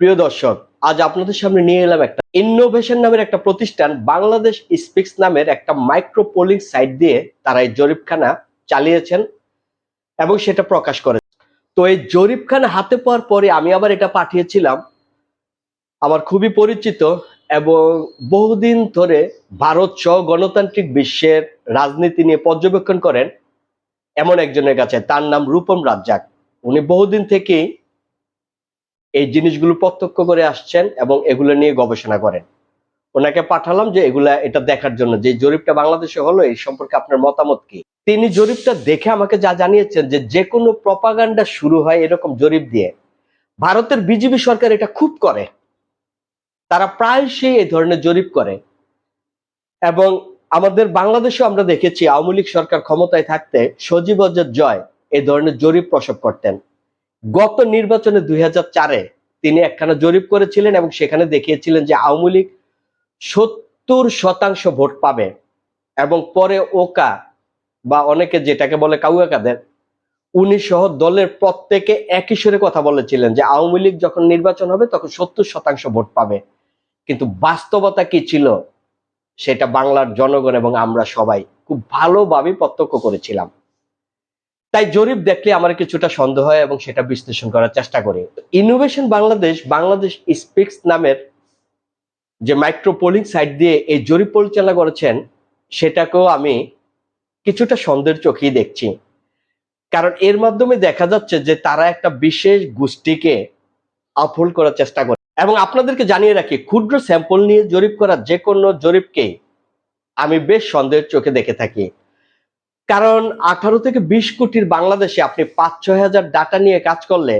প্রিয় দর্শক, আজ আপনাদের সামনে নিয়ে এলাম একটা ইনোভেশন নামের একটা প্রতিষ্ঠান, বাংলাদেশ স্পিক্স নামের একটা মাইক্রো পোলিং সাইট দিয়ে তারা এই জরিপখানা চালিয়েছেন এবং সেটা প্রকাশ করে তো এই জরিপখানা হাতে পাওয়ার পরে আমি আবার এটা পাঠিয়েছিলাম। আমার খুবই পরিচিত এবং বহুদিন ধরে ভারত সহ গণতান্ত্রিক বিশ্বের রাজনীতি নিয়ে পর্যবেক্ষণ করেন এমন একজনের কাছে, তার নাম রূপম রাজ্জাক। উনি বহুদিন থেকেই এই জিনিসগুলো প্রত্যক্ষ করে আসছেন এবং এগুলো নিয়ে গবেষণা করেন। ওনাকে পাঠালাম যে এগুলা এটা দেখার জন্য, যে জরিপটা বাংলাদেশে হলো, এই সম্পর্কে আপনার মতামত কি? তিনি জরিপটা দেখে আমাকে যা জানিয়েছেন যে যে কোনো প্রপাগান্ডা শুরু হয় এরকম জরিপ দিয়ে। ভারতের বিজেপি সরকার এটা খুব করে। তারা প্রায়শই এই ধরনের জরিপ করে। এবং আমাদের বাংলাদেশেও আমরা দেখেছি আওয়ামী লীগ সরকার ক্ষমতায় থাকতে সজীব জয় এই ধরনের জরিপ প্রসব করতেন। গত নির্বাচনে দুই চারে তিনি একখানা জরিপ করেছিলেন এবং সেখানে দেখিয়েছিলেন যে আওয়ামী লীগ সত্তর শতাংশ ভোট পাবে এবং পরে ওকা বা অনেকে যেটাকে বলে কাউয়া কাদের উনি সহ দলের প্রত্যেকে একই সুরে কথা বলেছিলেন যে আওয়ামী লীগ যখন নির্বাচন হবে তখন সত্তর শতাংশ ভোট পাবে। কিন্তু বাস্তবতা কি ছিল সেটা বাংলার জনগণ এবং আমরা সবাই খুব ভালোভাবে প্রত্যক্ষ করেছিলাম। তাই জরিপ দেখলে আমার কিছুটা সন্দেহ হয় এবং সেটা বিশ্লেষণ করার চেষ্টা করি। ইনোভেশন বাংলাদেশ বাংলাদেশ স্পিক্স নামের যে মাইক্রো পোলিং সাইট দিয়ে এই জরিপ পরিচালনা করেছেন, সেটাকেও আমি কিছুটা সন্দেহের চোখেই দেখছি। কারণ এর মাধ্যমে দেখা যাচ্ছে যে তারা একটা বিশেষ গোষ্ঠীকে আফোল্ড করার চেষ্টা করে। এবং আপনাদেরকে জানিয়ে রাখি, ক্ষুদ্র স্যাম্পল নিয়ে জরিপ করা যে কোনো জরিপকেই আমি বেশ সন্দেহের চোখে দেখে থাকি। কারণ আঠারো থেকে বিশ কোটির বাংলাদেশে আপনি পাঁচ, ছয় হাজার ডাটা নিয়ে কাজ করলে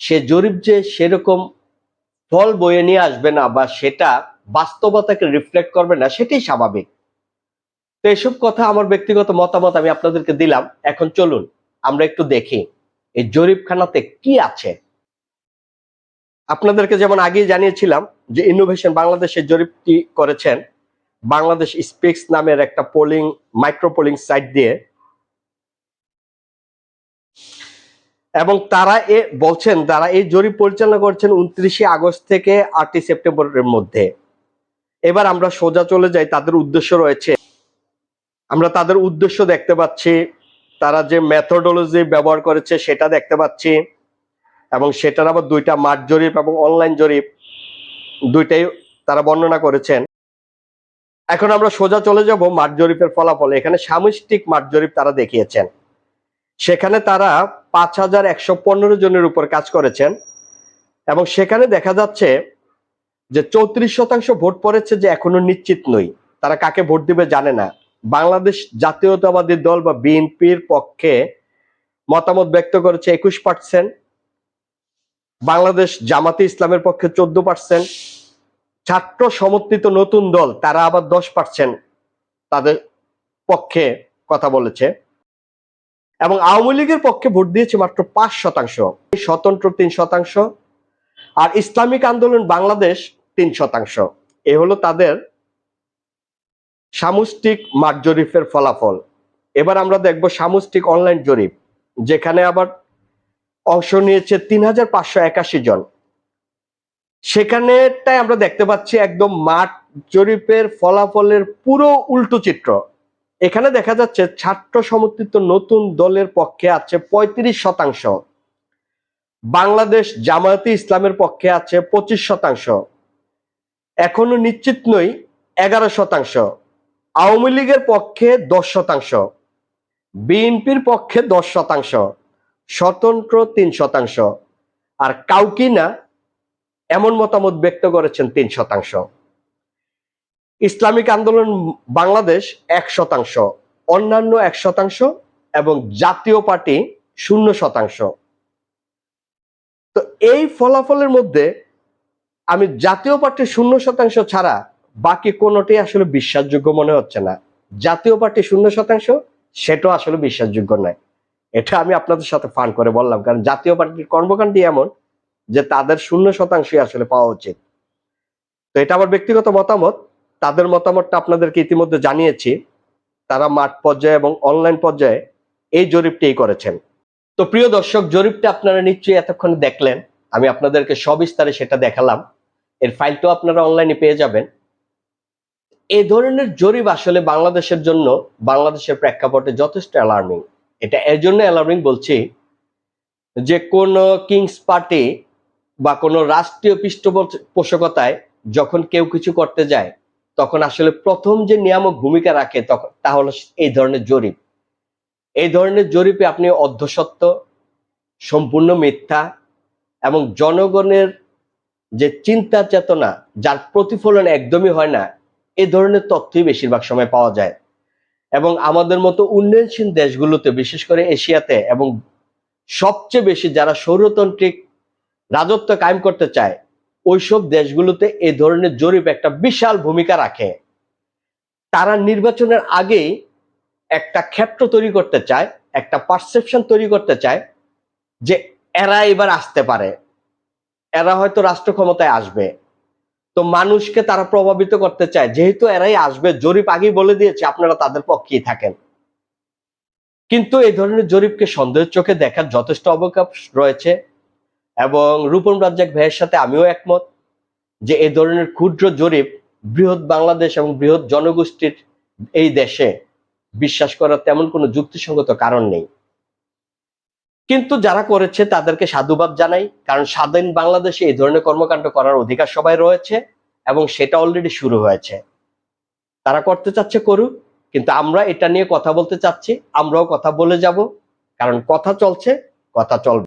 সে জরিপ যে সেরকম ফল বয়ে নিয়ে আসবে না বা সেটা বাস্তবতাকে রিফ্লেক্ট করবে না, সেটাই স্বাভাবিক। তো এসব কথা আমার ব্যক্তিগত মতামত আমি আপনাদেরকে দিলাম। এখন চলুন, আমরা একটু দেখি এই জরিপখানাতে কি আছে। আপনাদেরকে যেমন আগেই জানিয়েছিলাম যে ইনোভেশন বাংলাদেশের জরিপটি করেছেন বাংলাদেশ স্পেক্স নামের একটা পোলিং মাইক্রো পোলিং সাইট দিয়ে। এবং তারা এ বলছেন, তারা এই জরিপ পরিচালনা করছেন উনত্রিশে আগস্ট থেকে আটই সেপ্টেম্বরের মধ্যে। এবার আমরা সোজা চলে যাই, তাদের উদ্দেশ্য রয়েছে। আমরা তাদের উদ্দেশ্য দেখতে পাচ্ছি, তারা যে মেথোডোলজি ব্যবহার করেছে সেটা দেখতে পাচ্ছি, এবং সেটার আবার দুইটা মাঠ জরিপ এবং অনলাইন জরিপ, দুইটাই তারা বর্ণনা করেছেন। এখন আমরা সোজা চলে যাব মাঠ জরিপের ফলাফল। এখানে সামষ্টিক মাঠ জরিপ তারা দেখিয়েছেন। সেখানে তারা পাঁচ হাজার একশো পনেরো জনের উপর কাজ করেছেন এবং সেখানে দেখা যাচ্ছে যে চৌত্রিশ শতাংশ ভোট পড়েছে যে এখনও নিশ্চিত নই। তারা কাকে ভোট দিবে জানে না। বাংলাদেশ জাতীয়তাবাদী দল বা বিএনপির পক্ষে মতামত ব্যক্ত করেছে একুশ পার্সেন্ট। বাংলাদেশ জামাতে ইসলামের পক্ষে চোদ্দ পার্সেন্ট। ছাত্র সমর্থিত নতুন দল, তারা আবার দশ পার্সেন্ট তাদের পক্ষে কথা বলেছে এবং আওয়ামী লীগের পক্ষে ভোট দিয়েছে মাত্র পাঁচ শতাংশ, স্বতন্ত্র তিন শতাংশ আর ইসলামিক আন্দোলন বাংলাদেশ তিন শতাংশ। এ হলো তাদের সামষ্টিক মাঠ জরিপের ফলাফল। এবার আমরা দেখব সামষ্টিক অনলাইন জরিপ, যেখানে আবার অংশ নিয়েছে তিন হাজার পাঁচশো একাশি জন। সেখানেটাই আমরা দেখতে পাচ্ছি একদম মাঠ জরিপের ফলাফলের পুরো উল্টো চিত্র। এখানে দেখা যাচ্ছে ছাত্র সমর্থিত নতুন দলের পক্ষে আছে পঁয়ত্রিশ শতাংশ। বাংলাদেশ জামায়াতে ইসলামের পক্ষে আছে পঁচিশ শতাংশ। এখনও নিশ্চিত নই এগারো শতাংশ। আওয়ামী লীগের পক্ষে দশ শতাংশ। বিএনপির পক্ষে দশ শতাংশ। স্বতন্ত্র তিন শতাংশ। আর কাউকি না এমন মতামত ব্যক্ত করেছেন তিন শতাংশ। ইসলামিক আন্দোলন বাংলাদেশ এক শতাংশ, অন্যান্য এক শতাংশ এবং জাতীয় পার্টি শূন্য শতাংশ। তো এই ফলাফলের মধ্যে আমি জাতীয় পার্টি শূন্য শতাংশ ছাড়া বাকি কোনোটি আসলে বিশ্বাসযোগ্য মনে হচ্ছে না। জাতীয় পার্টি শূন্য শতাংশ, সেটাও আসলে বিশ্বাসযোগ্য নয়। এটা আমি আপনাদের সাথে ফান করে বললাম, কারণ জাতীয় পার্টির কর্মকাণ্ডই এমন যে তাদের শূন্য শতাংশই আসলে পাওয়া উচিত। তো এটা আমার ব্যক্তিগত মতামত। তাদের মতামতটা আপনাদেরকে ইতিমধ্যে জানিয়েছি। তারা মাঠ পর্যায়ে এবং অনলাইন পর্যায়ে এই জরিপটি করেছেন। তো প্রিয় দর্শক, জরিপটা আপনারা নিশ্চয়ই এতক্ষণ দেখলেন। আমি আপনাদেরকে সবিস্তারে সেটা দেখালাম। এর ফাইলটাও আপনারা অনলাইনে পেয়ে যাবেন। এই ধরনের জরিপ আসলে বাংলাদেশের জন্য, বাংলাদেশের প্রেক্ষাপটে যথেষ্ট অ্যালার্মিং এটা এর জন্য অ্যালার্মিং বলছি যে কোন কিংস পার্টি বা কোনো রাষ্ট্রীয় পৃষ্ঠপোষকতায় যখন কেউ কিছু করতে যায়, তখন আসলে প্রথম যে নিয়ামক ভূমিকা রাখে তখন তা হলো এই ধরনের জরিপ। এই ধরনের জরিপে আপনি অর্ধসত্য, সম্পূর্ণ মিথ্যা এবং জনগণের যে চিন্তা চেতনা, যার প্রতিফলন একদমই হয় না, এ ধরনের তথ্যই বেশিরভাগ সময় পাওয়া যায়। এবং আমাদের মতো উন্নয়নশীল দেশগুলোতে, বিশেষ করে এশিয়াতে এবং সবচেয়ে বেশি যারা সৌরতান্ত্রিক রাজত্ব কায়েম করতে চায়, ওইসব দেশগুলোতে এ ধরনের জরিপ একটা বিশাল ভূমিকা রাখে। তারা নির্বাচনের আগেই একটা ক্ষেত্র তৈরি করতে চায়, একটা পারসেপশন তৈরি করতে চায় যে এরা এবার আসতে পারে। এরা হয়তো রাষ্ট্র ক্ষমতায় আসবে। তো মানুষকে তারা প্রভাবিত করতে চায়, যেহেতু এরাই আসবে, জরিপ আগেই বলে দিয়েছে, আপনারা তাদের পক্ষেই থাকেন। কিন্তু এই ধরনের জরিপকে সন্দেহের চোখে দেখার যথেষ্ট অবকাশ রয়েছে। এবং রূপম রাজ্জাক ভাইয়ের সাথে আমিও একমত যে এই ধরনের ক্ষুদ্র জরিপ বৃহৎ বাংলাদেশ এবং বৃহৎ জনগোষ্ঠীর এই দেশে বিশ্বাস করার তেমন কোনো যুক্তিসঙ্গত কারণ নেই। কিন্তু যারা করেছে তাদেরকে সাধুবাদ জানাই, কারণ স্বাধীন বাংলাদেশে এই ধরনের কর্মকাণ্ড করার অধিকার সবাই রয়েছে এবং সেটা অলরেডি শুরু হয়েছে। তারা করতে চাচ্ছে করুক, কিন্তু আমরা এটা নিয়ে কথা বলতে চাচ্ছি, আমরাও কথা বলে যাব, কারণ কথা চলছে, কথা চলবে।